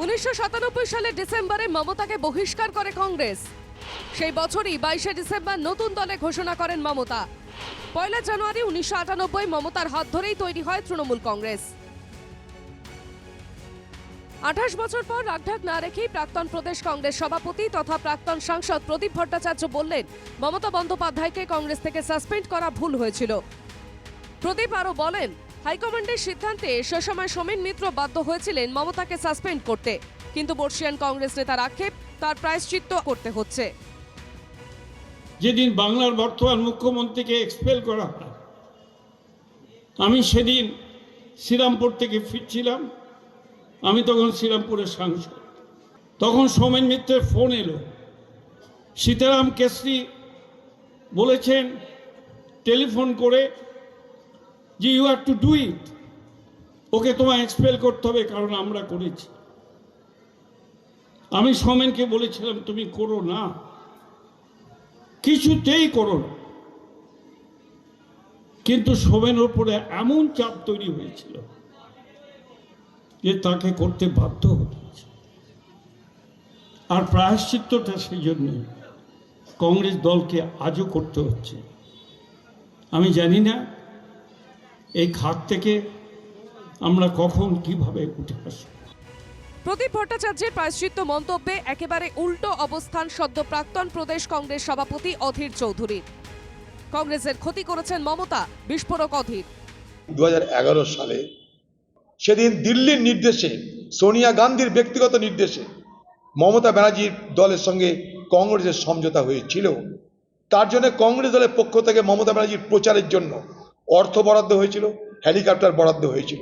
উনিশশো সাতানব্বই সালের ডিসেম্বরে মমতাকে বহিষ্কার করে কংগ্রেস। সেই বছরই বাইশে ডিসেম্বর নতুন দলে ঘোষণা করেন মমতা। পয়লা জানুয়ারি উনিশশো আটানব্বই মমতার হাত ধরেই তৈরি হয় তৃণমূল কংগ্রেস। আঠাশ বছর পর রাগঢাক না রেখেই প্রাক্তন প্রদেশ কংগ্রেস সভাপতি তথা প্রাক্তন সাংসদ প্রদীপ ভট্টাচার্য বললেন, মমতা বন্দ্যোপাধ্যায়কে কংগ্রেস থেকে সাসপেন্ড করা ভুল হয়েছিল। প্রদীপ আরও বলেন হাইকমান্ডের সিদ্ধান্তে সে সময় সোমেন মিত্র বাধ্য হয়েছিলেন মমতাকে সাসপেন্ড করতে। কিন্তু বর্ষিয়ান কংগ্রেস নেতার আক্ষেপ তার প্রায়শ্চিত্ত করতে হচ্ছে। যেদিন বাংলার বর্তমান মুখ্যমন্ত্রীকে এক্সপেল করা হয়, আমি সেদিন শ্রীরামপুর থেকে ফিরছিলাম। আমি তখন শ্রীরামপুরের সাংসদ। তখন সোমেন মিত্রের ফোন এলো। সীতারাম কেশরি বলেছেন, টেলিফোন করে যে you have to do it okay তোমায় এক্সপেল করতে হবে, কারণ আমরা করেছি। আমি সোমেনকে বলেছিলাম, তুমি করো না। কিছুতেই করো না। কিন্তু শোভেনের উপরে এমন চাপ তৈরি হয়েছিল যে তাকে করতে বাধ্য হয়েছে। আর প্রায়শ্চিত্তটা সেই জন্যই কংগ্রেস দলকে আজও করতে হচ্ছে। আমি জানি না এই খাত থেকে আমরা কখন কীভাবে উঠে আসব? প্রদীপ ভট্টাচার্যের প্রায়শ্চিত্ত মন্তব্যে একেবারে উল্টো অবস্থান সদ্য প্রাক্তন প্রদেশ কংগ্রেস সভাপতি অধীর চৌধুরীর কংগ্রেসের ক্ষতি করেছেন মমতা বিস্ফোরক অধীর। দুহাজার এগারো সালে সেদিন দিল্লির নির্দেশে সোনিয়া গান্ধীর ব্যক্তিগত নির্দেশে মমতা ব্যানার্জির দলের সঙ্গে কংগ্রেসের সমঝোতা হয়েছিল। তার জন্য কংগ্রেস দলের পক্ষ থেকে মমতা ব্যানার্জির প্রচারের জন্য অর্থ বরাদ্দ হয়েছিল, হেলিকপ্টার বরাদ্দ হয়েছিল।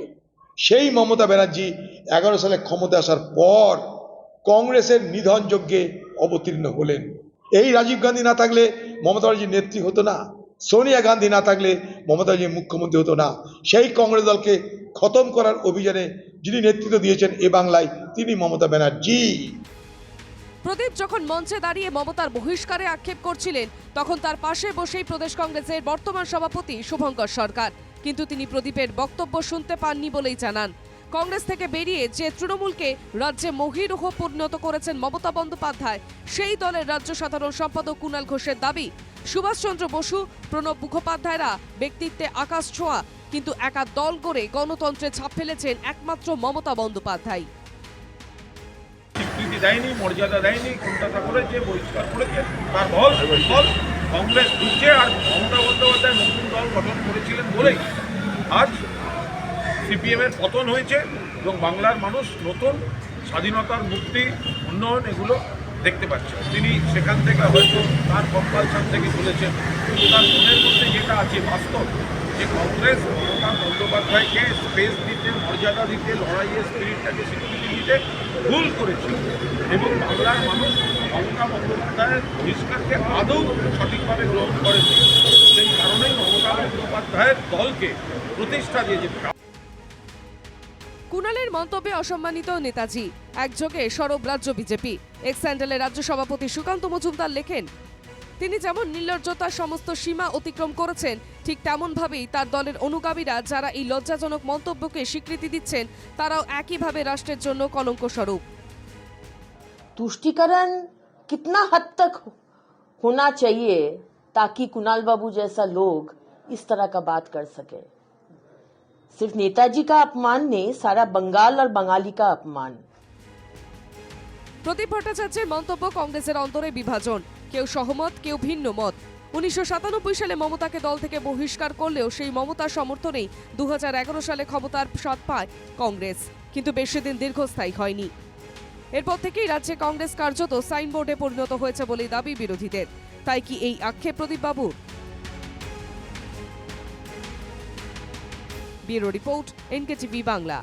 সেই মমতা ব্যানার্জি এগারো সালে ক্ষমতা আসার পর কংগ্রেসের নিধন যজ্ঞে অবতীর্ণ হলেন। এই রাজীব গান্ধী না থাকলে মমতা ব্যানার্জির নেত্রী হতো না, সোনিয়া গান্ধী না থাকলে মমতা ব্যানার্জি মুখ্যমন্ত্রী হতো না। সেই কংগ্রেস দলকে খতম করার অভিযানে যিনি নেতৃত্ব দিয়েছেন এ বাংলায় তিনি মমতা ব্যানার্জি। প্রদীপ যখন মঞ্চে দাঁড়িয়ে মমতার বহিষ্কারে আক্ষেপ করছিলেন, তখন তার পাশে বসেই প্রদেশ কংগ্রেসের বর্তমান সভাপতি শুভঙ্কর সরকার। কিন্তু তিনি প্রদীপের বক্তব্য শুনতে পাননি বলেই জানান। কংগ্রেস থেকে বেরিয়ে যে তৃণমূলকে রাজ্যে মহিরুহ পরিণত করেছেন মমতা বন্দ্যোপাধ্যায়, সেই দলের রাজ্য সাধারণ সম্পাদক কুণাল ঘোষের দাবি, সুভাষচন্দ্র বসু, প্রণব মুখোপাধ্যায়রা ব্যক্তিত্বে আকাশ ছোঁয়া, কিন্তু একা দল গড়ে গণতন্ত্রে ছাপ ফেলেছেন একমাত্র মমতা বন্দ্যোপাধ্যায়। দেয়নি, মর্যাদা দেয়নি কোনটা করেছে বহিষ্কার করেছে, তার ফল ফল কংগ্রেস ঢুকছে আর মমতা বন্দ্যোপাধ্যায় নতুন দল গঠন করেছিলেন বলেই আজ সিপিএমের পতন হয়েছে এবং বাংলার মানুষ নতুন স্বাধীনতার মুক্তি, উন্নয়ন এগুলো দেখতে পাচ্ছে। তিনি সেখান থেকে হয়তো তার কম্পালসান থেকে বলেছেন তার মনের মধ্যে যেটা আছে বাস্তব যে কংগ্রেস মমতা বন্দ্যোপাধ্যায়কে স্পেস দিতে, মর্যাদা দিতে লড়াইয়ের স্পিরিটটাকে স্বীকৃতি দিতে ভুল করেছিল। এবং বাংলার মানুষ মমতা বন্দ্যোপাধ্যায়ের বহিষ্কারকে আদৌ সঠিকভাবে গ্রহণ করেনি। সেই কারণেই মমতা বন্দ্যোপাধ্যায়ের দলকে প্রতিষ্ঠা দিয়েছে। কুণালের মন্তব্যে অসম্মানিত নেতাজি। একযোগে সরব রাজ্য বিজেপি। এক্স স্যান্ডেলের রাজ্য সভাপতি সুকান্ত মজুমদার লেখেন তিনি যেমন নির্লজ্জতার সমস্ত সীমা অতিক্রম করেছেন ঠিক তেমনভাবেই তার দলের অনুগামীরা যারা এই লজ্জাজনক মন্তব্যকে স্বীকৃতি দিচ্ছেন তারাও একইভাবে রাষ্ট্রের জন্য কলঙ্ক স্বরূপ तुष्टिकरण कितना हद तक होना चाहिए ताकि कुणाल बाबू जैसा लोग इस तरह का बात कर सके सिर्फ नेताजी का अपमान नहीं सारा बंगाल और बंगाली का अपमान প্রদীপ ভট্টাচার্যের মন্তব্য কংগ্রেসের অন্তরে বিভাজন কেউ সহমত, কেউ ভিন্ন মত। উনিশশো সাতানব্বই সালে মমতাকে দল থেকে বহিষ্কার করলেও সেই মমতার সমর্থনেই দু সালে ক্ষমতার স্বাদ পায় কংগ্রেস। কিন্তু বেশি দিন দীর্ঘস্থায়ী হয়নি। এরপর থেকেই রাজ্যে কংগ্রেস কার্যত সাইনবোর্ডে পরিণত হয়েছে বলেই দাবি বিরোধীদের। তাই কি এই আক্ষেপ প্রদীপ বাবু ব্যুরো রিপোর্ট, এনকেটিভি বাংলা।